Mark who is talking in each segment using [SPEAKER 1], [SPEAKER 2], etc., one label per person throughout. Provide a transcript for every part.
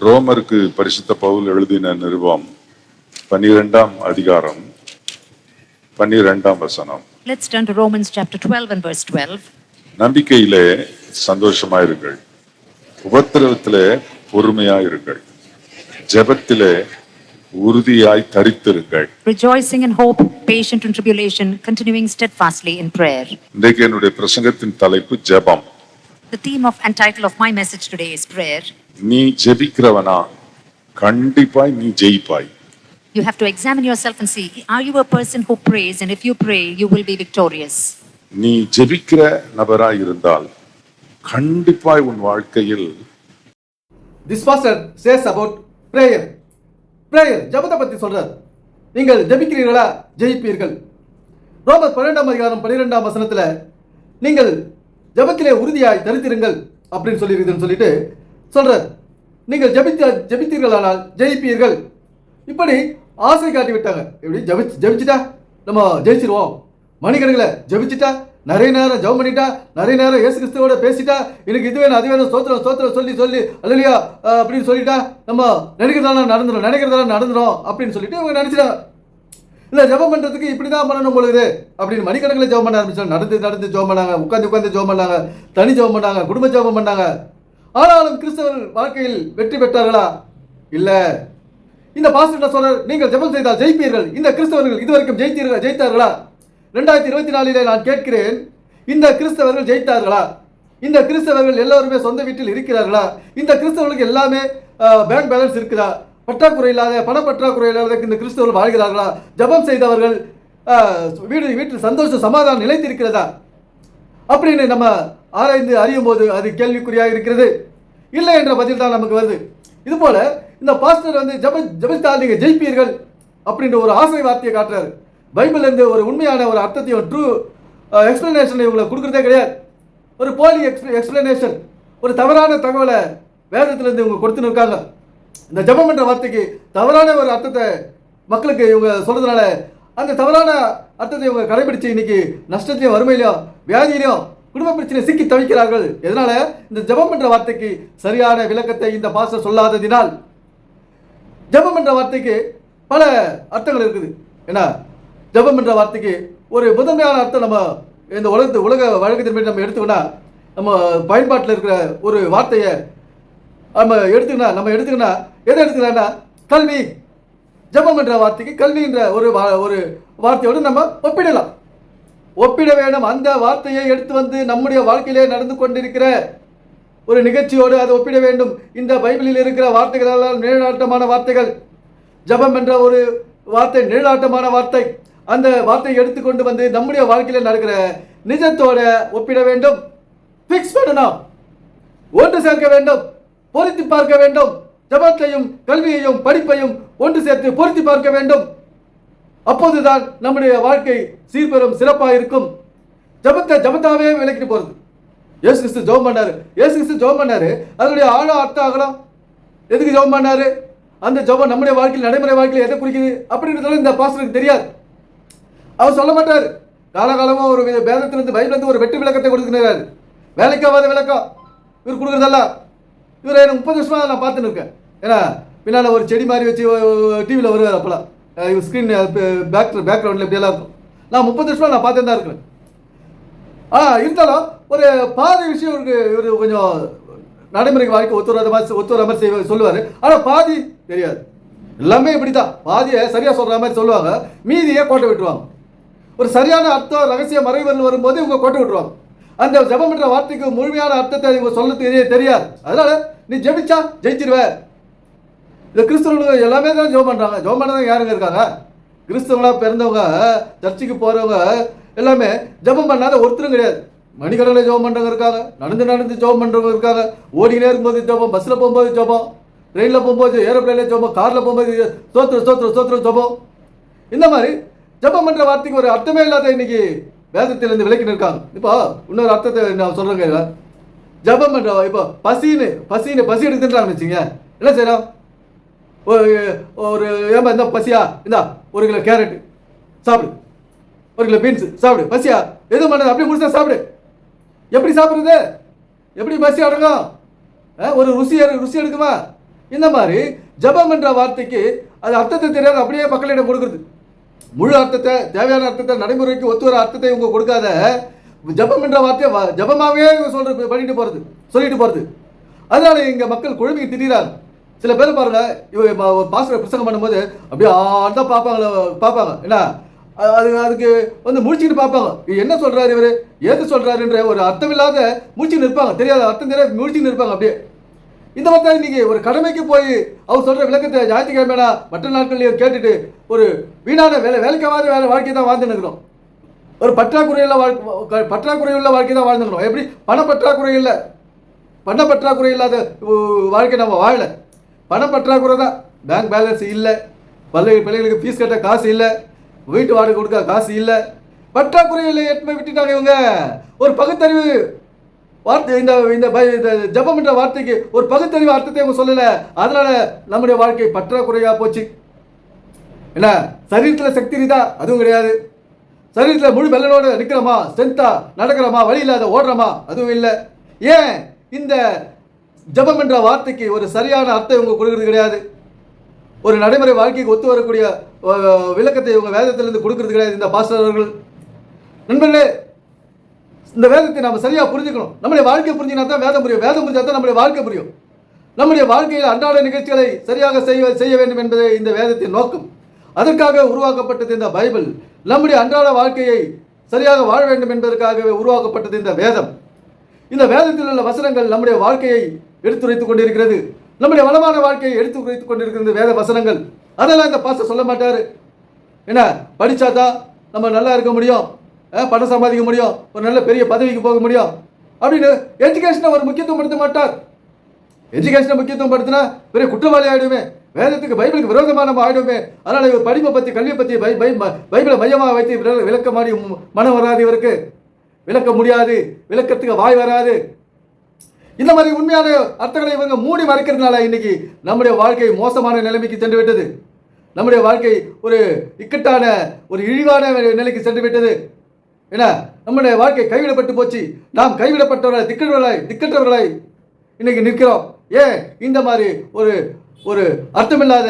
[SPEAKER 1] ரோமருக்கு பரிசுத்த பவுல் எழுதின நிருபம் பன்னிரெண்டாம் அதிகாரம் பன்னிரெண்டாம் வசனம்
[SPEAKER 2] Let's turn to Romans chapter 12 and verse 12.
[SPEAKER 1] நம்பிக்கையிலே சந்தோஷமாயிருங்கள் உபத்திரவத்திலே பொறுமையாயிருங்கள் ஜெபத்திலே உறுதியாய் தரித்திருங்கள்
[SPEAKER 2] Rejoicing in hope, patient in tribulation, continuing steadfastly in prayer.
[SPEAKER 1] இன்றைக்கு என்னுடைய பிரசங்கத்தின் தலைப்பு ஜெபம்
[SPEAKER 2] The theme of and title of my message today is prayer.
[SPEAKER 1] நீ ஜெபிக்கிறவனா கண்டிப்பாய் நீ ஜெயிப்பாய்.
[SPEAKER 2] You have to examine yourself and see are you a person who prays? And if you pray, you will be victorious.
[SPEAKER 1] நீ ஜெபிக்கிற நபராய் இருந்தால் கண்டிப்பாய் உன் வாழ்க்கையில்
[SPEAKER 3] this pastor says about prayer prayer ஜபத்தை பற்றி சொல்றார். நீங்கள் ஜெபிக்கிறீர்களா? ஜெயிப்பீர்கள். ரோமர் பன்னிரெண்டாம் அதிகாரம் பன்னிரெண்டாம் வசனத்தில் நீங்கள் ஜெபத்திலே உறுதியாய் தரித்திருங்கள் அப்படின்னு சொல்லியிருக்குதுன்னு சொல்லிட்டு சொல்றார். நீங்கள் ஜபித்த ஜெபித்தீர்களானால் ஜெயிப்பீர்கள். இப்படி ஆசை காட்டி விட்டாங்க. இப்படி ஜெபி ஜெபிச்சிட்டா? நம்ம ஜெயிச்சிருவோம். மணிக்கணக்கில் ஜெபிச்சிட்டா? நிறைய நேரம் ஜெபம் பண்ணிட்டா? நிறைய நேரம் ஏசு கிறிஸ்துவோட பேசிட்டா? எனக்கு இது வேணும் அது வேணும் சோத்திரம் சோத்திரம் சொல்லி சொல்லி அல்லையா அப்படின்னு சொல்லிட்டா? நம்ம நினைக்கிறதெல்லாம் நடந்துடும் நினைக்கிறதெல்லாம் நடந்துடும் அப்படின்னு சொல்லிட்டு இவங்க நினைச்சிட்டாங்க. இல்லை ஜெபம் பண்ணுறதுக்கு இப்படி தான் பண்ணணும் பொழுது அப்படின்னு மணிக்கணக்கில் ஜெபம் பண்ண ஆரம்பிச்சாங்க. நடந்து நடந்து ஜெபம் பண்ணாங்க. உட்காந்து உட்காந்து ஜெபம் பண்ணாங்க. தனி ஜெபம் பண்ணாங்க. குடும்ப ஜெபம் பண்ணாங்க. ஆனாலும் கிறிஸ்தவர்கள் வாழ்க்கையில் வெற்றி பெற்றார்களா? இல்லை. இந்த பாஸ்டர் சொல்றார் நீங்கள் ஜெபம் செய்தால் ஜெயிப்பீர்கள். இந்த கிறிஸ்தவர்கள் இதுவரைக்கும் ஜெயித்தீர்கள் ஜெயித்தார்களா? ரெண்டாயிரத்தி இருபத்தி நாலிலே நான் கேட்கிறேன் இந்த கிறிஸ்தவர்கள் ஜெயித்தார்களா? இந்த கிறிஸ்தவர்கள் எல்லோருமே சொந்த வீட்டில் இருக்கிறார்களா? இந்த கிறிஸ்தவர்களுக்கு எல்லாமே பேங்க் பேலன்ஸ் இருக்குதா? பற்றாக்குறை இல்லாத பணப்பற்றாக்குறை இல்லாத இந்த கிறிஸ்தவர்கள் வாழ்கிறார்களா? ஜெபம் செய்தவர்கள் வீடு வீட்டில் சந்தோஷ சமாதானம் நிலைத்திருக்கிறதா? அப்படின்னு நம்ம ஆராய்ந்து அறியும் போது அது கேள்விக்குறியாக இருக்கிறது. இல்லை என்ற பதில் தான் நமக்கு வருது. இது போல இந்த பாஸ்டர் வந்து ஜப ஜபித்தால் நீங்க ஜெயிப்பீர்கள் அப்படின்ற ஒரு ஆசை வார்த்தையை காட்டுறாரு. பைபிள்லேருந்து ஒரு உண்மையான ஒரு அர்த்தத்தையும் ட்ரூ எக்ஸ்பிளனேஷன் இவங்களை கொடுக்குறதே கிடையாது. ஒரு போலி எக்ஸ்பிளனேஷன் ஒரு தவறான தகவலை வேதத்திலிருந்து இவங்க கொடுத்துன்னு இருக்காங்க. இந்த ஜெபம் என்ற வார்த்தைக்கு தவறான ஒரு அர்த்தத்தை மக்களுக்கு இவங்க சொல்றதுனால அந்த தவறான அர்த்தத்தை இவங்க கடைபிடிச்சு இன்னைக்கு நஷ்டத்திலையும் வறுமையிலையும் வியாதியிலையும் குடும்ப பிரச்சனை சிக்கி தவிக்கிறார்கள். எதனால? இந்த ஜெபம் என்ற வார்த்தைக்கு சரியான விளக்கத்தை இந்த பாஸ்டர் சொல்லாததினால். ஜெபம் என்ற வார்த்தைக்கு பல அர்த்தங்கள் இருக்குது. ஏன்னா ஜெபம் என்ற வார்த்தைக்கு ஒரு முதன்மையான அர்த்தம் நம்ம இந்த உலகத்து உலக வழக்கத்தின்படி நம்ம எடுத்துக்கினா நம்ம பயன்பாட்டில் இருக்கிற ஒரு வார்த்தையை நம்ம எடுத்துக்கினா நம்ம எடுத்துக்கணும் எதை எடுத்துக்கலாம்னா கல்வி. ஜெபம் என்ற வார்த்தைக்கு கல்வி என்ற ஒரு வா- ஒரு வார்த்தையோடு நம்ம ஒப்பிடலாம். ஒப்பிட வேண்டும். அந்த வார்த்தையை எடுத்து வந்து நம்முடைய வாழ்க்கையிலே நடந்து கொண்டிருக்கிற ஒரு நிகழ்ச்சியோடு அதை ஒப்பிட வேண்டும். இந்த பைபிளில் இருக்கிற வார்த்தைகளெல்லாம் நிழலாட்டமான வார்த்தைகள். ஜெபம் என்ற ஒரு வார்த்தை நிழலாட்டமான வார்த்தை. அந்த வார்த்தையை எடுத்துக்கொண்டு வந்து நம்முடைய வாழ்க்கையில் நடக்கிற நிஜத்தோட ஒப்பிட வேண்டும். ஃபிக்ஸ் பண்ணணும். ஒன்று சேர்க்க வேண்டும். பொருத்தி பார்க்க வேண்டும். ஜபத்தையும் கல்வியையும் படிப்பையும் ஒன்று சேர்த்து பொருத்தி பார்க்க வேண்டும். அப்போதுதான் நம்முடைய வாழ்க்கை சீர்பெறும் சிறப்பாக இருக்கும் ஜபத்தை ஜபத்தாவே விளக்கிட்டு போறது. ஏசு கிறிஸ்து ஜோம் பண்ணாரு. ஏசு கிறிஸ்து ஜோம் பண்ணாரு. அதனுடைய ஆழம் அர்த்தம் ஆகலாம். எதுக்கு ஜெபம் பண்ணாரு? அந்த ஜெபம் நம்முடைய வாழ்க்கையில் நடைமுறை வாழ்க்கையில் எதை குறிக்குது? அப்படின்றதால இந்த பாஸ்டருக்கு தெரியாது. அவர் சொல்ல மாட்டார். காலகாலமா ஒரு வே- வேதத்திலிருந்து பைபிளிலிருந்து ஒரு வெட்டு விளக்கத்தை கொடுக்கிறாரு. வேலைக்காவாத விளக்கம் இவர் கொடுக்குறதெல்லாம். இவர் எனக்கு முப்பது வருஷமா நான் பார்த்துன்னு இருக்கேன். ஏன்னா பின்னால் ஒரு செடி மாதிரி வச்சு டிவியில் வருவார் அப்போலாம். இவர் ஸ்க்ரீன் பேக் பேக்ரவுண்டில் இப்படியெல்லாம் இருக்கும். நான் முப்பது வருஷமாக நான் பார்த்துட்டு தான் இருக்கிறேன். ஆ இருந்தாலும் ஒரு பாதி விஷயம் இவருக்கு இவர் கொஞ்சம் நடைமுறைக்கு வாழ்க்கை ஒத்துற மாதிரி ஒத்துற மாதிரி செய்வ சொல்லுவார். ஆனால் பாதி தெரியாது. எல்லாமே இப்படி தான் பாதியை சரியாக சொல்கிற மாதிரி சொல்லுவாங்க. மீதியை கோட்டை விட்டுருவாங்க. ஒரு சரியான அர்த்தம் ரகசிய மறைவரில் வரும்போது இவங்க கோட்டை விட்டுருவாங்க. அந்த ஜெபம் என்ற வார்த்தைக்கு முழுமையான அர்த்தத்தை இவங்க சொல்ல தெரிய தெரியாது. அதனால நீ ஜெபிச்சா ஜெயிச்சிருவேன் இந்த கிறிஸ்தவர்கள் எல்லாமே தான் ஜோம் பண்ணுறாங்க ஜோம் பண்ணதான் யாருங்க இருக்காங்க? கிறிஸ்தவங்களாக பிறந்தவங்க சர்ச்சுக்கு போகிறவங்க எல்லாமே ஜெபம் பண்ணாத ஒருத்தரும் கிடையாது. மணிக்கடலில் ஜோபம் பண்ணுறவங்க இருக்காங்க. நடந்து நடந்து ஜோபம் பண்ணுறவங்க இருக்காங்க. ஓடினே இருக்கும்போது ஜெபம் பஸ்ஸில் போகும்போது ஜோபம் ட்ரெயினில் போகும்போது ஏரோப்ளேனில் ஜோபம் காரில் போகும்போது சோத்திர சோத்திர சோத்திர ஜோபம். இந்த மாதிரி ஜெபம் பண்ணுற வார்த்தைக்கு ஒரு அர்த்தமே இல்லாத இன்னைக்கு வேதத்திலேருந்து விலக்கி இருக்காங்க. இப்போ இன்னொரு அர்த்தத்தை நான் சொல்கிறேங்க ஜெபம் பண்ணுறவா இப்போ பசின்னு பசின்னு பசி எடுத்துன்றாங்கன்னு வச்சுங்க என்ன செய்யலாம் ஒரு ஒரு ஏமா இந்த பசியா? இந்தா ஒரு கிலோ கேரட் சாப்பிடு. ஒரு கிலோ பீன்ஸ். சாப்பிடு. பசியா? எதுவும் பண்ணது அப்படியே முடிச்சா சாப்பிடு. எப்படி சாப்பிட்றது? எப்படி பசி அடங்கும்? ஆ, ஒரு ருசி ருசி எடுக்குமா? இந்த மாதிரி ஜெபம் என்ற வார்த்தைக்கு அது அர்த்தத்தை தெரியாத அப்படியே மக்களிடம் கொடுக்குறது. முழு அர்த்தத்தை தேவையான அர்த்தத்தை நடைமுறைக்கு ஒத்து வர அர்த்தத்தை இவங்க கொடுக்காத ஜெபம் என்ற வார்த்தையை வ- இவங்க சொல்ற பண்ணிட்டு போறது சொல்லிட்டு போறது. அதனால இங்க மக்கள் குழம்பி திடீராங்க சில பேர் பாருங்க இவ பாஸ்டர் பிரசங்கம் பண்ணும்போது அப்படியே ஆண்டா பார்ப்பாங்க பார்ப்பாங்க. என்ன? அது அதுக்கு வந்து முடிச்சுக்கிட்டு பார்ப்பாங்க. என்ன சொல்றாரு இவரு? ஏது சொல்றாருன்ற ஒரு அர்த்தமில்லாத முடிச்சுட்டு இருப்பாங்க. தெரியாத அர்த்தம் தெரியாது முடிச்சுட்டு இருப்பாங்க அப்படியே. இந்த மாதிரி நீங்கள் ஒரு கடமைக்கு போய் அவர் சொல்கிற விளக்கத்தை ஞாயிற்றுக்கிழமைனா மற்ற நாட்கள்லையும் கேட்டுட்டு ஒரு வீணான வேலை வேலைக்காவது வேலை வாழ்க்கை தான் வாழ்ந்து நிற்கிறோம் ஒரு பற்றாக்குறையுள்ள வாழ்க்கை பற்றாக்குறையுள்ள வாழ்க்கை தான் வாழ்ந்துக்கணும் எப்படி? பண பற்றாக்குறை இல்லை. பண பற்றாக்குறை இல்லாத வாழ்க்கை நம்ம வாழலை. பணம் பற்றாக்குறை தான் பேங்க் பேலன்ஸ் இல்லை. பள்ளி பிள்ளைகளுக்கு ஃபீஸ் கட்ட காசு இல்லை. வீட்டு வாடகை கொடுக்க காசு இல்லை. பற்றாக்குறையில் ஏற்கனவே விட்டுட்டாங்க இவங்க. ஒரு பகுத்தறிவு வார்த்தை இந்த இந்த ஜபம் இந்த ஜெபம் என்ற வார்த்தைக்கு ஒரு பகுத்தறிவு அர்த்தத்தை அவங்க சொல்லலை. அதனால நம்முடைய வாழ்க்கை பற்றாக்குறையாக போச்சு. என்ன? சரீரத்தில் சக்தி இருக்குதா அதுவும் கிடையாது. சரீரத்தில் முழு வெள்ளனோட நிற்கிறோமா? ஸ்ட்ரென்த்தா நடக்கிறோமா? வழி இல்லாத ஓடுறோமா? அதுவும் இல்லை. ஏன்? இந்த ஜெபம் என்ற வார்த்தைக்கு ஒரு சரியான அர்த்தம் இவங்க கொடுக்கறது கிடையாது. ஒரு நடைமுறை வாழ்க்கைக்கு ஒத்து வரக்கூடிய விளக்கத்தை இவங்க வேதத்திலிருந்து கொடுக்கறது கிடையாது இந்த பாஸ்டர் அவர்கள். நண்பர்களே இந்த வேதத்தை நம்ம சரியாக புரிஞ்சுக்கணும். நம்முடைய வாழ்க்கை புரிஞ்சினா தான் வேதம் புரியும். வேதம் புரிஞ்சால் தான் நம்முடைய வாழ்க்கை புரியும். நம்முடைய வாழ்க்கையில் அன்றாட நிகழ்ச்சிகளை சரியாக செய்ய செய்ய வேண்டும் என்பதே இந்த வேதத்தின் நோக்கம். அதற்காக உருவாக்கப்பட்டது இந்த பைபிள். நம்முடைய அன்றாட வாழ்க்கையை சரியாக வாழ வேண்டும் என்பதற்காகவே உருவாக்கப்பட்டது இந்த வேதம். இந்த வேதத்தில் உள்ள வசனங்கள் நம்முடைய வாழ்க்கையை எடுத்துரைத்துக் கொண்டிருக்கிறது. நம்முடைய வளமான வாழ்க்கையை எடுத்துரைத்துக் கொண்டிருக்கிறது வேத வசனங்கள். அதெல்லாம் இந்த பாஸ்டர் சொல்ல மாட்டாரு. என்ன? படிச்சாதான் நம்ம நல்லா இருக்க முடியும். பணம் சம்பாதிக்க முடியும். ஒரு நல்ல பெரிய பதவிக்கு போக முடியும். அப்படின்னு எஜுகேஷனை ஒரு முக்கியத்துவம் படுத்த மாட்டார். எஜுகேஷனை முக்கியத்துவம் படுத்தினா பெரிய குற்றவாளி ஆகிடுமே வேதத்துக்கு பைபிளுக்கு விரோதமான நம்ம ஆகிடுமே அதனால இவர் படிப்பை பற்றி கல்வியை பற்றி பை பை பைபிளை மையமாக வைத்து விளக்க மாதிரி மனம் வராது இவருக்கு. விளக்க முடியாது. விளக்கத்துக்கு வாய் வராது. இந்த மாதிரி உண்மையான அர்த்தங்களை இவங்க மூடி மறைக்கிறதுனால இன்னைக்கு நம்முடைய வாழ்க்கை மோசமான நிலைமைக்கு சென்று விட்டது நம்முடைய வாழ்க்கை ஒரு இக்கட்டான ஒரு இழிவான நிலைக்கு சென்று விட்டது என்ன நம்முடைய வாழ்க்கை கைவிடப்பட்டு போச்சு. நாம் கைவிடப்பட்டவர்களாய் திக்கற்றவர்களாய் திக்கற்றவர்களாய் இன்னைக்கு நிற்கிறோம். ஏன் இந்த மாதிரி ஒரு ஒரு அர்த்தமில்லாத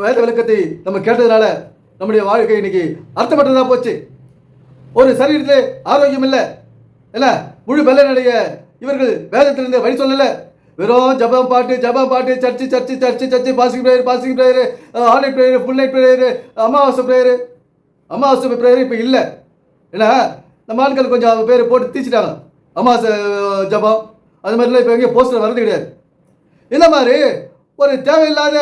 [SPEAKER 3] வேத விளக்கத்தை நம்ம கேட்டதுனால நம்முடைய வாழ்க்கை இன்னைக்கு அர்த்தப்பட்டதாக போச்சு. ஒரு சரீரத்தில் ஆரோக்கியம் இல்லை. என்ன முழு வெள்ளனடைய இவர்கள் வேதத்திலிருந்து வழி சொல்லல. வெறும் ஜபம் பாட்டு ஜபம் பாட்டு church church church church fasting prayer fasting prayer online night prayer full night prayer அமாவாசை ப்ரேயர் அமாவாசை ப்ரேயர் இப்போ இல்லை. ஏன்னா நம்ம ஆட்கள் கொஞ்சம் பேர் போட்டு தீச்சிட்டாங்க. அமாவாசை ஜபம் அது மாதிரிலாம் இப்போ எங்கேயும் போஸ்டர் வரது கிடையாது. இந்த மாதிரி ஒரு தேவையில்லாத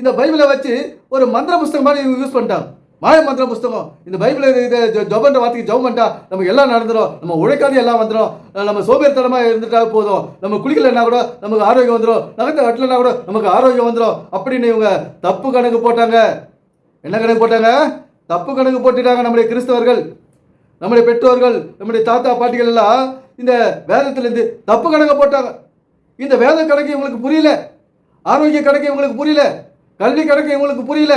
[SPEAKER 3] இந்த பைபிளை வச்சு ஒரு மந்திர புஸ்தகம் மாதிரி யூஸ் பண்ணிட்டாங்க. மாய மந்திர புஸ்தகம். இந்த பைபிள் இதை ஜபன்ற வார்த்தைக்கு ஜபம் பண்ணிட்டா நமக்கு எல்லாம் நடந்துடும் நம்ம உழைக்காது எல்லாம் வந்துடும் நம்ம சோம்பேறித்தனமாக இருந்துட்டா போதும். நம்ம குளிக்கலைன்னா கூட நமக்கு ஆரோக்கியம் வந்துடும் நகத்தை வெட்டலைன்னா கூட நமக்கு ஆரோக்கியம் வந்துடும் அப்படின்னு இவங்க தப்பு கணக்கு போட்டாங்க. என்ன கணக்கு போட்டாங்க? தப்பு கணக்கு போட்டுட்டாங்க நம்முடைய கிறிஸ்தவர்கள். நம்முடைய பெற்றோர்கள் நம்முடைய தாத்தா பாட்டிகள் எல்லாம் இந்த வேதத்துலேருந்து தப்பு கணக்கை போட்டாங்க. இந்த வேத கணக்கு இவங்களுக்கு புரியல. ஆரோக்கிய கணக்கு இவங்களுக்கு புரியல. கல்வி கணக்கு இவங்களுக்கு புரியல.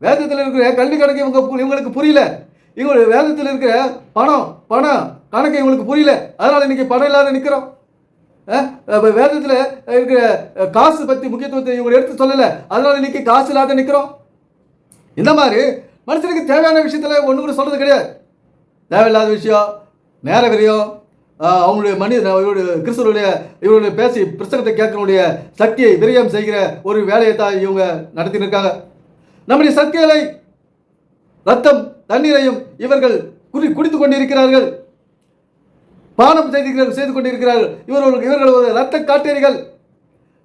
[SPEAKER 3] வேதத்தில் இருக்கிற கல்வி கணக்கு இவங்க பு- இவங்களுக்கு புரியல. இவங்க வேதத்தில் இருக்கிற பணம் பணம் கணக்கு இவங்களுக்கு புரியல. அதனால் இன்னைக்கு பணம் இல்லாத நிற்கிறோம் வேதத்தில் இருக்கிற காசு பற்றி முக்கியத்துவத்தை இவங்க எடுத்து சொல்லலை. அதனால் இன்னைக்கு காசு இல்லாத நிற்கிறோம் இந்த மாதிரி மனுஷனுக்கு தேவையான விஷயத்தில் ஒன்று கூட சொல்கிறது கிடையாது. தேவையில்லாத விஷயம் நேர விரியம் அவங்களுடைய மனித இவருடைய கிறிஸ்தவருடைய இவருடைய பேசி பிரசங்கத்தை கேட்கக்கூடிய சக்தியை விரயம் செய்கிற ஒரு வேலையை தான் இவங்க நடத்தின்னு இருக்காங்க. நம்முடைய சக்திகளை ரத்தம் தண்ணீரையும் இவர்கள் குடி குடித்துக் கொண்டிருக்கிறார்கள். பானம் செய்து செய்து கொண்டிருக்கிறார்கள். இவர்கள் இவர்கள் ஒரு ரத்த காட்டேரிகள்.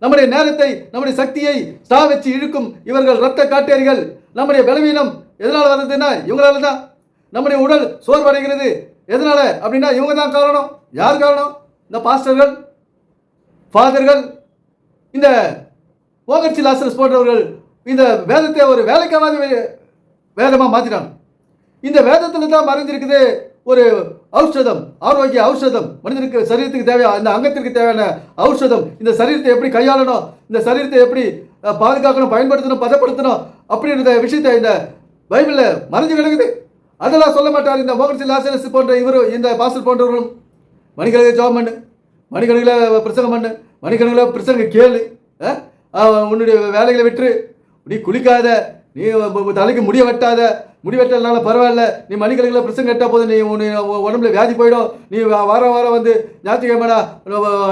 [SPEAKER 3] நம்முடைய நேரத்தை நம்முடைய சக்தியை ஸ்டா வச்சு இழுக்கும் இவர்கள் ரத்த காட்டேரிகள். நம்முடைய பலவீனம் எதனால் வந்ததுன்னா இவங்களால தான். நம்முடைய உடல் சோர்வடைகிறது. எதனால அப்படின்னா இவங்க தான் காரணம். யார் காரணம்? இந்த பாஸ்டர்கள் ஃபாதர்கள். இந்த ஓகர்ச்சி லாசரஸ் போன்றவர்கள் இந்த வேதத்தை ஒரு வேலைக்காவது வேதமாக வேதமா இந்த வேதத்தில் தான் மறைஞ்சிருக்குது ஒரு ஔஷதம் ஆரோக்கிய ஔஷதம். மனிதனுக்கு சரீரத்துக்கு தேவையான இந்த அங்கத்திற்கு தேவையான ஔஷதம். இந்த சரீரத்தை எப்படி கையாளணும் இந்த சரீரத்தை எப்படி பாதுகாக்கணும் பயன்படுத்தணும் பதப்படுத்தணும் அப்படின்ற விஷயத்தை இந்த பைபிளில் மறைஞ்சு கிடக்குது. அதெல்லாம் சொல்ல மாட்டார் இந்த மோகன்சி லாசனஸ் போன்ற இவர் இந்த பாஸ்டர் போன்றவர்களும். மணிக்கணக்கில் ஜோம் பண்ணு மணிக்கணக்கில் பிரசங்கம் பண்ணு மணிக்கணக்கில் பிரசங்க கேளு உன்னுடைய வேலைகளை விட்டு நீ குளிக்காத நீ தலைக்கு முடிய வெட்டாத முடி வெட்டலனால பரவாயில்ல நீ மணிக்கணக்கில் பிரசங்க கேட்டால் போதும் நீ உன் உடம்புல வியாதி போயிடும் நீ வாரம் வாரம் வந்து ஞாயிற்றுக்கிழமை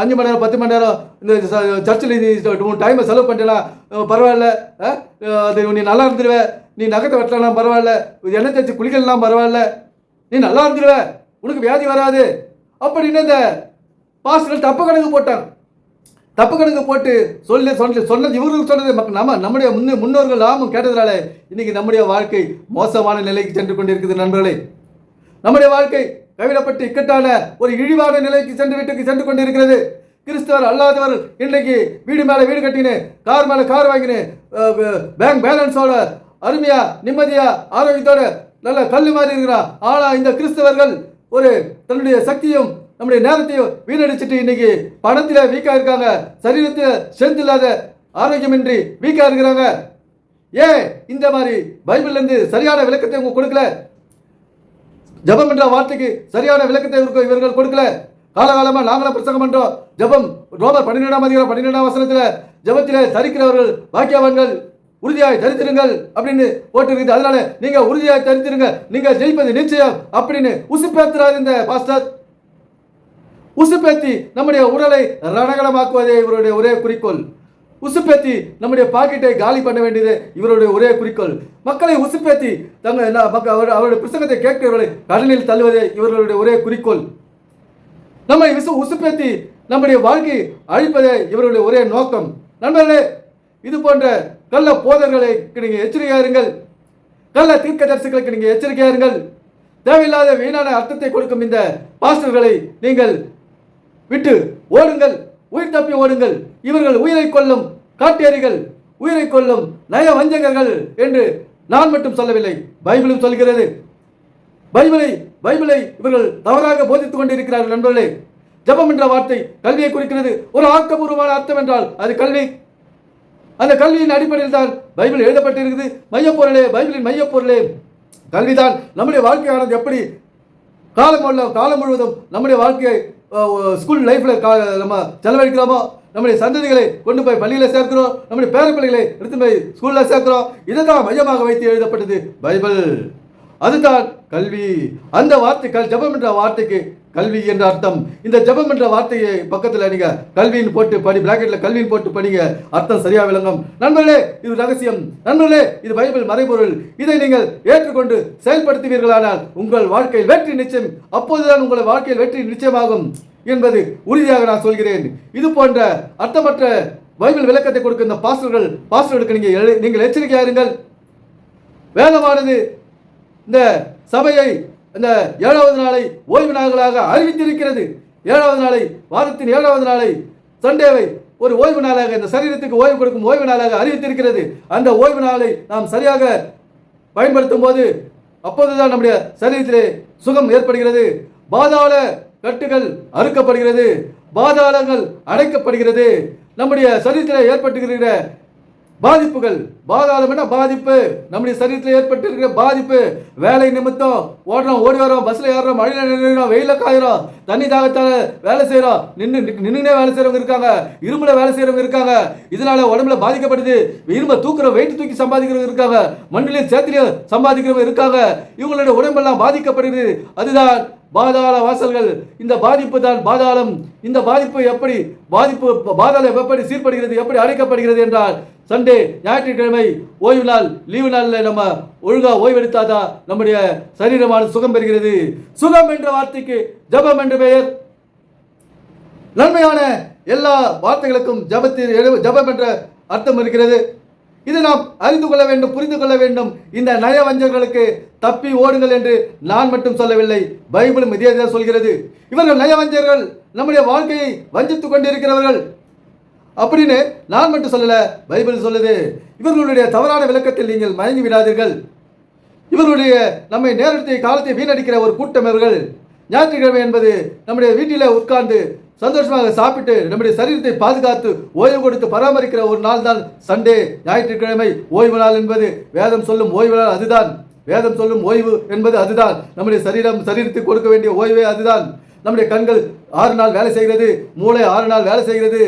[SPEAKER 3] அஞ்சு மணி நேரம் பத்து மணி நேரம் இந்த ச- சர்ச்சில் நீ உன் டைமை செலவு பண்ணலாம் பரவாயில்ல ஆ? அது நீ நல்லா இருந்துருவ நீ நகத்தை வெட்டலாம் பரவாயில்ல எண்ணெய் தேய்ச்சி குளிக்கலாம் பரவாயில்ல நீ நல்லா இருந்துருவ உனக்கு வியாதி வராது அப்படின்னு இந்த பாஸ்டர் தப்பு கணக்கு போட்டான் தப்பு கணக்கு போட்டு சொல்லி சொன்ன சொன்னது இவர்கள் சொன்னது மக்கள் நம்ம நம்முடைய முன்னே முன்னோர்கள் நாமும் கேட்டதுனால இன்னைக்கு நம்முடைய வாழ்க்கை மோசமான நிலைக்கு சென்று கொண்டிருக்குது நண்பர்களே. நம்முடைய வாழ்க்கை கைவிடப்பட்டு இக்கட்டான ஒரு இழிவான நிலைக்கு சென்று வீட்டுக்கு சென்று கொண்டிருக்கிறது. கிறிஸ்தவர் அல்லாதவர் இன்றைக்கு வீடு மேலே வீடு கட்டினு கார் மேலே கார் வாங்கினு பேங்க் பேலன்ஸோட அருமையா நிம்மதியா ஆரோக்கியத்தோட நல்ல கல் மாதிரி இருக்கிறான் ஆனால் இந்த கிறிஸ்தவர்கள் ஒரு தன்னுடைய சக்தியும் நம்முடைய நேரத்தையும் வீணடிச்சிட்டு இன்னைக்கு பணத்தில் வீக்காக இருக்காங்க. சரீரத்தில் ஸ்ட்ரென்த் இல்லாத ஆரோக்கியமின்றி வீக்காக இருக்கிறாங்க. ஏன் இந்த மாதிரி பைபிள்லேருந்து சரியான விளக்கத்தை உங்க கொடுக்கல? ஜெபம் என்ற வார்த்தைக்கு சரியான விளக்கத்தை இவருக்கு இவர்கள் கொடுக்கல. காலகாலமாக நாங்களும் பிரசங்கம் பண்ணுறோம் ஜெபம் ரோமர் பன்னிரெண்டாம் அதிகாரம் பன்னிரெண்டாம் வசனத்தில் ஜபத்தில் தரிக்கிறவர்கள் பாக்கியவான்கள் உறுதியாய் தரித்திருங்கள் அப்படின்னு போட்டிருக்குது. அதனால நீங்கள் உறுதியாய் தரித்திருங்க. நீங்கள் ஜெயிப்பது நிச்சயம் அப்படின்னு உசுப்பேத்துறாரு இந்த பாஸ்டர். உசுப்பேத்தி நம்முடைய உடலை ரணகடமாக்குவதே இவருடைய ஒரே குறிக்கோள். உசுப்பேத்தி நம்முடைய பாக்கெட்டை காலி பண்ண வேண்டியது இவருடைய ஒரே குறிக்கோள். மக்களை உசுப்பேத்தி தங்க என்ன மக்கள் அவர் அவருடைய பிரசங்கத்தை கேட்கிறவர்களை கடலில் தள்ளுவதே இவர்களுடைய ஒரே குறிக்கோள். நம்மை விசு உசுப்பேத்தி நம்முடைய வாழ்க்கை அழிப்பதே இவருடைய ஒரே நோக்கம். நண்பர்களே இது போன்ற கள்ள போதர்களுக்கு நீங்கள் எச்சரிக்கையாருங்கள் கள்ள தீர்க்கதரிசிகளுக்கு நீங்க எச்சரிக்கையா இருங்கள். தேவையில்லாத வீணான அர்த்தத்தை கொடுக்கும் இந்த பாஸ்டர்களை நீங்கள் விட்டு ஓடுங்கள். உயிர் தப்பி ஓடுங்கள். இவர்கள் உயிரை கொல்லும் காட்டேரிகள் உயிரை கொல்லும் நய வஞ்சகர்கள் என்று நான் மட்டும் சொல்லவில்லை. பைபிளும் சொல்கிறது. பைபிளை பைபிளை இவர்கள் தவறாக போதித்துக் கொண்டிருக்கிறார்கள் நண்பர்களே. ஜெபம் என்ற வார்த்தை கல்வியை குறிக்கிறது. ஒரு ஆக்கப்பூர்வமான அர்த்தம் என்றால் அது கல்வி. அந்த கல்வியின் அடிப்படையில் தான் பைபிள் எழுதப்பட்டிருக்குது. மையப்பொருளே பைபிளின் மையப்பொருளே. கல்விதான் நம்முடைய வாழ்க்கையானது எப்படி காலம் காலம் முழுவதும் நம்முடைய வாழ்க்கையை ஸ்கூல் லைஃப்ல நம்ம செலவழிக்கிறோமோ நம்முடைய சந்ததிகளை கொண்டு போய் பள்ளியில் சேர்க்கிறோம் நம்முடைய பேர பிள்ளைகளை எடுத்து போய் ஸ்கூலில் சேர்க்கிறோம் இதை தான் மையமாக வைத்து எழுதப்பட்டது பைபிள். அதுதான் கல்வி. அந்த வார்த்தை கல் ஜெபம் என்ற வார்த்தைக்கு கல்வி என்ற அர்த்தம். இந்த ஜபம் என்ற வார்த்தையை பக்கத்தில் நீங்க கல்வின்னு போட்டு படி பிராக்கெட்ல கல்வின்னு போட்டு படிங்க. அர்த்தம் சரியா விளங்கும். நண்பர்களே இது ரகசியம். நண்பர்களே இது பைபிள் மறைபொருள். இதை நீங்கள் ஏற்றுக்கொண்டு செயல்படுத்துவீர்களானால் உங்கள் வாழ்க்கையில் வெற்றி நிச்சயம். அப்போதுதான் உங்கள் வாழ்க்கையில் வெற்றி நிச்சயமாகும் என்பது உறுதியாக நான் சொல்கிறேன். இது போன்ற அர்த்தமற்ற பைபிள் விளக்கத்தை கொடுக்கிற இந்த பாஸ்டர்கள் பாஸ்டர்களுக்கு நீங்கள் நீங்கள் எச்சரிக்கையாக இருங்கள். வேதமானது இந்த சபையை இந்த ஏழாவது நாளை ஓய்வு நாள்களாக அறிவித்திருக்கிறது. ஏழாவது நாளை வாரத்தின் ஏழாவது நாளை சண்டேவை ஒரு ஓய்வு நாளாக இந்த சரீரத்துக்கு ஓய்வு கொடுக்கும் ஓய்வு நாளாக அறிவித்திருக்கிறது. அந்த ஓய்வு நாளை நாம் சரியாக பயன்படுத்தும் போது அப்போதுதான் நம்முடைய சரீரத்திலே சுகம் ஏற்படுகிறது. பாதாள கட்டுகள் அறுக்கப்படுகிறது. பாதாளங்கள் அடைக்கப்படுகிறது. நம்முடைய சரீரத்தில் ஏற்பட்டுகிற பாதிப்புகள் பாதாளம் என்ன பாதிப்பு. நம்முடைய சரீரத்தில் ஏற்பட்டிருக்கிற பாதிப்பு. வேலை நிமித்தம் ஓடுறோம் ஓடி வரோம் பஸ்ஸில் ஏறுறோம் மழையில் நினைக்கிறோம் வெயில காயிறோம் தண்ணி தாகத்தால் வேலை செய்கிறோம் நின்று நின்றுனே வேலை செய்கிறவங்க இருக்காங்க. இரும்புல வேலை செய்கிறவங்க இருக்காங்க. இதனால உடம்புல பாதிக்கப்படுது. இரும்பை தூக்குற வெயிட் தூக்கி சம்பாதிக்கிறவங்க இருக்காங்க. மண்ணிலையும் சேத்திலையும் சம்பாதிக்கிறவங்க இருக்காங்க. இவங்களுடைய உடம்பெல்லாம் பாதிக்கப்படுகிறது அதுதான் பாதாள வாசல்கள். இந்த பாதிப்பு தான் பாதாளம். இந்த பாதிப்பு எப்படி பாதிப்பு பாதாளம் எப்படி சீர்படுகிறது எப்படி அடைக்கப்படுகிறது என்றால் சண்டே ஞாயிற்றுக்கிழமை ஓய்வு நாள் லீவு நாளில் நம்ம ஒழுங்காக ஓய்வெடுத்தாதான் நம்முடைய சரீரமான சுகம் பெறுகிறது. சுகம் என்ற வார்த்தைக்கு ஜெபம் என்று பெயர். நன்மையான எல்லா வார்த்தைகளுக்கும் ஜபத்தில் ஜபம் ஜெபம் என்ற அர்த்தம் இருக்கிறது. இதை நாம் அறிந்து கொள்ள வேண்டும் புரிந்து கொள்ள வேண்டும். இந்த நயவஞ்சகர்களுக்கு தப்பி ஓடுங்கள் என்று நான் மட்டும் சொல்லவில்லை பைபிளும் இதே சொல்கிறது. இவர்கள் நயவஞ்சகர்கள் நம்முடைய வாழ்க்கையை வஞ்சித்துக் கொண்டிருக்கிறவர்கள். அப்படின்னு நான் மட்டும் சொல்லலை பைபிள் சொல்லுது. இவர்களுடைய தவறான விளக்கத்தில் நீங்கள் மயங்கி விடாதீர்கள். இவர்களுடைய நம்மை நேரத்தை காலத்தை வீணடிக்கிற ஒரு கூட்டம் இவர்கள் ஞாயிற்றுக்கிழமை என்பது நம்முடைய வீட்டில் உட்கார்ந்து சந்தோஷமாக சாப்பிட்டு நம்முடைய சரீரத்தை பாதுகாத்து ஓய்வு கொடுத்து பராமரிக்கிற ஒரு நாள் தான் சண்டே. ஞாயிற்றுக்கிழமை ஓய்வு நாள் என்பது வேதம் சொல்லும் ஓய்வு நாள் அதுதான். வேதம் சொல்லும் ஓய்வு என்பது அதுதான். நம்முடைய சரீரம் சரீரத்துக்கு கொடுக்க வேண்டிய ஓய்வே அதுதான். நம்முடைய கண்கள் ஆறு நாள் வேலை செய்கிறது மூளை ஆறு நாள் வேலை செய்கிறது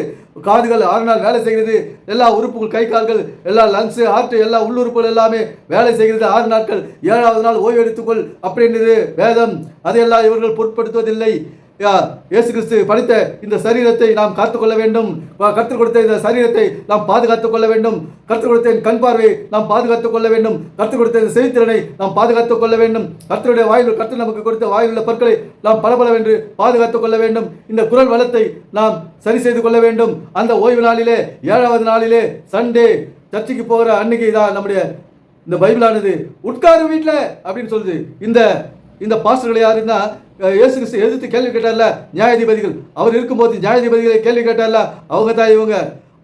[SPEAKER 3] காதுகள் ஆறு நாள் வேலை செய்கிறது எல்லா உறுப்புகள் கை கால்கள் எல்லா லங்ஸு ஹார்ட் எல்லா உள்ளுறுப்புகள் எல்லாமே வேலை செய்கிறது ஆறு நாட்கள். ஏழாவது நாள் ஓய்வு எடுத்துக்கொள் அப்படின்றது வேதம். அதையெல்லாம் இவர்கள் பொருட்படுத்துவதில்லை. இயேசு கிறிஸ்து படைத்த இந்த சரீரத்தை நாம் காத்துக்கொள்ள வேண்டும். கற்றுக் கொடுத்த இந்த சரீரத்தை நாம் பாதுகாத்துக் கொள்ள வேண்டும். கற்றுக் கொடுத்த கண் பார்வை நாம் பாதுகாத்துக் கொள்ள வேண்டும். கற்றுக் கொடுத்த இந்த செய்தித்திறனை நாம் பாதுகாத்துக் கொள்ள வேண்டும். கர்த்தருடைய வாயில் கர்த்தர் நமக்கு கொடுத்த வாயிலுள்ள பற்களை நாம் பலபலவென்று பாதுகாத்துக் கொள்ள வேண்டும். இந்த குரல் வளத்தை நாம் சரி செய்து கொள்ள வேண்டும். அந்த ஓய்வு நாளிலே ஏழாவது நாளிலே சண்டே சர்ச்சுக்கு போகிற அன்னைக்கு தான் நம்முடைய இந்த பைபிளானது. உட்காரு வீட்டில் அப்படின்னு சொல்லுது. இந்த இந்த பாஸ்டர்கள் யாருன்னா இயேசு கிறிஸ்து எதிர்த்து கேள்வி கேட்டார்ல நியாயாதிபதிகள். அவர் இருக்கும்போது நியாயாதிபதிகளை கேள்வி கேட்டார்ல அவங்க தான் இவங்க.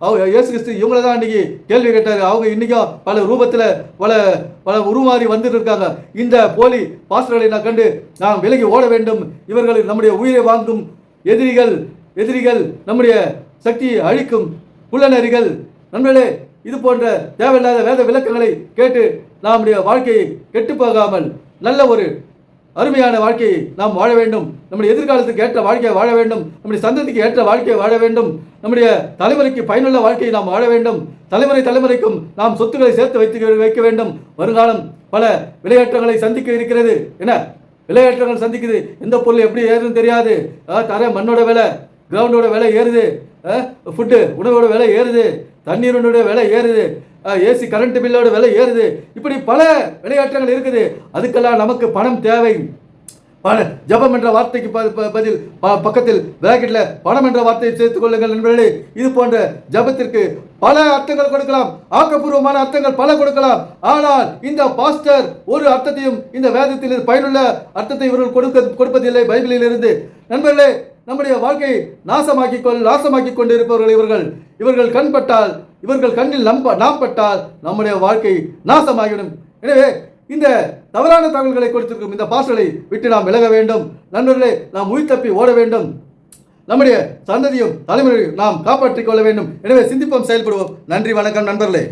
[SPEAKER 3] அவங்க இயேசு கிறிஸ்து இவங்கள தான் அன்னைக்கு கேள்வி கேட்டார். அவங்க இன்றைக்கும் பல ரூபத்தில் பல பல உருமாறி வந்துட்டு இருக்காங்க. இந்த போலி பாஸ்டர்களை நான் கண்டு நாம் விலகி ஓட வேண்டும். இவர்கள் நம்முடைய உயிரை வாங்கும் எதிரிகள் எதிரிகள் நம்முடைய சக்தியை அழிக்கும் குள்ளநரிகள் நண்பர்களே இது போன்ற தேவையில்லாத வேத விளக்கங்களை கேட்டு நம்முடைய வாழ்க்கையை கெட்டு போகாமல் நல்ல ஒரு அருமையான வாழ்க்கையை நாம் வாழ வேண்டும். நம்முடைய எதிர்காலத்துக்கு ஏற்ற வாழ்க்கையை வாழ வேண்டும். நம்முடைய சந்ததிக்கு ஏற்ற வாழ்க்கையை வாழ வேண்டும். நம்முடைய தலைமுறைக்கு பயனுள்ள வாழ்க்கையை நாம் வாழ வேண்டும். தலைமுறை தலைமுறைக்கும் நாம் சொத்துக்களை சேர்த்து வைத்து வைக்க வேண்டும். வருங்காலம் பல விளையாட்டுகளை சந்திக்க இருக்கிறது. என்ன? விளையாட்டுகள் சந்திக்குது. எந்த பொருள் எப்படி ஏறுன்னு தெரியாது. ஆ, தர மண்ணோட விலை கிரவுண்டோட விலை ஏறுது. ஃபுட்டு உணவோட விலை ஏறுது. தண்ணீருடைய விலை ஏறுது. ஏசி கரண்ட் பில்லோட விலை ஏறுது. இப்படி பல விளையாட்டுகள் இருக்குது. அதுக்கெல்லாம் நமக்கு பணம் தேவை. பண ஜபம் என்ற வார்த்தைக்கு பதில் பக்கத்தில் பிராக்கெட்ல பணம் என்ற வார்த்தையை சேர்த்துக் கொள்ளுங்கள் நண்பர்களே. இது போன்ற ஜபத்திற்கு பல அர்த்தங்கள் கொடுக்கலாம். ஆக்கப்பூர்வமான அர்த்தங்கள் பல கொடுக்கலாம். ஆனால் இந்த பாஸ்டர் ஒரு அர்த்தத்தையும் இந்த வேதத்தில் பயனுள்ள அர்த்தத்தை இவர்கள் கொடுக்க கொடுப்பதில்லை பைபிளில் இருந்து நண்பர்களே நம்முடைய வாழ்க்கையை நாசமாக்கி கொள் நாசமாக்கி கொண்டிருப்பவர்கள் இவர்கள். இவர்கள் கண்பட்டால் இவர்கள் கண்ணில் நம்ப நாம் பட்டால் நம்முடைய வாழ்க்கை நாசமாகிவிடும். எனவே இந்த தவறான தகவல்களை கொடுத்திருக்கும் இந்த பாசலை விட்டு நாம் விலக வேண்டும். நண்பர்களே நாம் உயிர் தப்பி ஓட வேண்டும். நம்முடைய சந்ததியும் தலைமுறையும் நாம் காப்பாற்றிக் கொள்ள வேண்டும். எனவே சிந்திப்போம் செயல்படுவோம். நன்றி வணக்கம் நண்பர்களே.